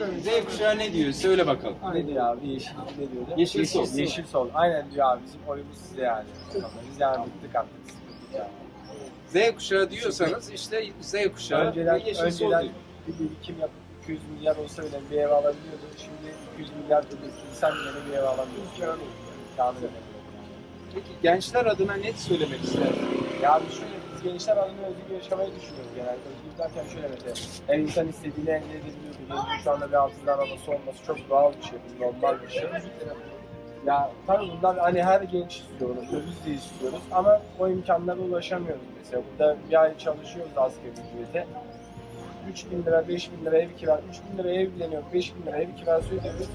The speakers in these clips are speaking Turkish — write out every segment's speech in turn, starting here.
Z kuşağı ne diyor? Söyle bakalım. Ne diyor abi? Yeşil ne diyordu? Yeşil sol. Yeşil sol. Aynen diyor abi. Bizim oyumuz size yani. Biz yani bıktık artık. sıkıldık yani. Z kuşağı diyorsanız işte Z kuşağı Önceden, ve yeşil sol önceden diyor. bir birikim yapıp 200 milyar olsa bile bir ev alabiliyordu. Şimdi 200 milyar biriktirsen bile bir ev alamıyorsun. Yani tahmin edemiyorum. Peki gençler adına net söylemek isterdim. Ya abi şöyle biz gençler adına özgür yaşamayı düşünüyoruz genelde. Özgür derken şöyle mesela her insan istediğini elde edebiliyor. Biliyorsun şu anda bir altın arabası olması çok doğal bir şey, normal bir şey. Ya tabii bunlar hani her genç istiyor bunu, biz de istiyoruz ama o imkanlara ulaşamıyoruz mesela. Burada bir ay çalışıyoruz asgari ücrete. 3 bin lira, 5 bin lira ev kira, 3 bin lira evleniyor, 5 bin lira ev kirası ödüyoruz.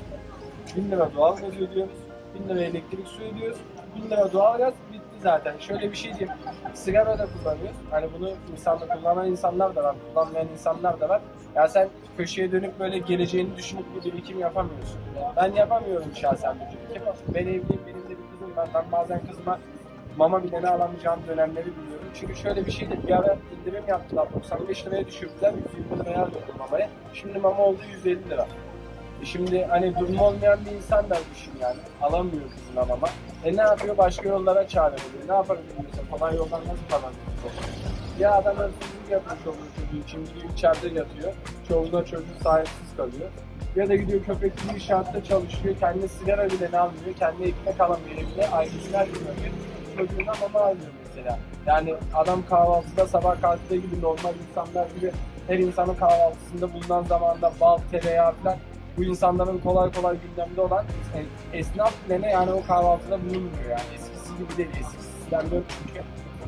1000 lira doğalgaz ödüyoruz, 1000 lira elektrik su ödüyoruz, 1000 lira doğalgaz bitti zaten. Şöyle bir şey diyeyim, sigara da kullanıyoruz. Hani bunu insanla kullanan insanlar da var, kullanmayan insanlar da var. Ya sen köşeye dönüp böyle geleceğini düşünüp bir birikim yapamıyorsun. Ben yapamıyorum şahsen bir birikim. Ben evliyim, benim de bir kızım var. Ben bazen kızıma mama bile ne alamayacağım dönemleri biliyorum. Çünkü şöyle bir şeydi, bir ara indirim yaptılar, 95 liraya düşürdüler, 120 liraya alıyordum mamaya. Şimdi mama oldu 150 lira. Şimdi hani durumu olmayan bir insan da düşün yani. Alamıyor kızına mama. E ne yapıyor? Başka yollara çare buluyor. Ne yapabilir mesela? Kolay yoldan nasıl kazanıyor? Ya adam hırsızlık yapıyor çoluğu çocuğu gidiyor içeride yatıyor. Çoluğuna çocuğu sahipsiz kalıyor. Ya da gidiyor köpekli inşaatta çalışıyor. Kendi sigara bile ne almıyor. Kendi ekmek alamıyor her gün ömür. Çocuğuna mama almıyor mesela. Yani adam kahvaltıda sabah kalktığı gibi normal insanlar gibi her insanın kahvaltısında bulunan zamanda bal, tereyağı falan bu insanların kolay kolay gündemde olan e, esnaf bile ne yani o kahvaltıda bulunmuyor yani. Eskisi gibi değil. Eskisinden yok çünkü.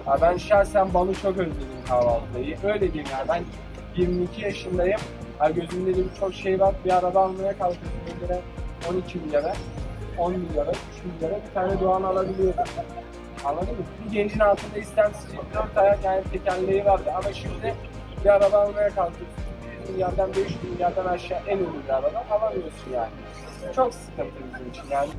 Ya ben şahsen balı çok özledim kahvaltıyı. Öyle diyeyim yani ben 22 yaşındayım. Ha gözümde de çok şey var. Bir araba almaya kalkıyorsun. Lira 12 milyara, 10 milyara, 3 milyara bir tane Doğan alabiliyordum. Anladın mı? Bir gencin altında istemsizce 4 ayak yani tekerleği vardı. Ama şimdi bir araba almaya kalkıyorsun. 100 milyardan 500 milyardan aşağı en ünlü bir araba alamıyorsun yani. Çok sıkıntı bizim için yani.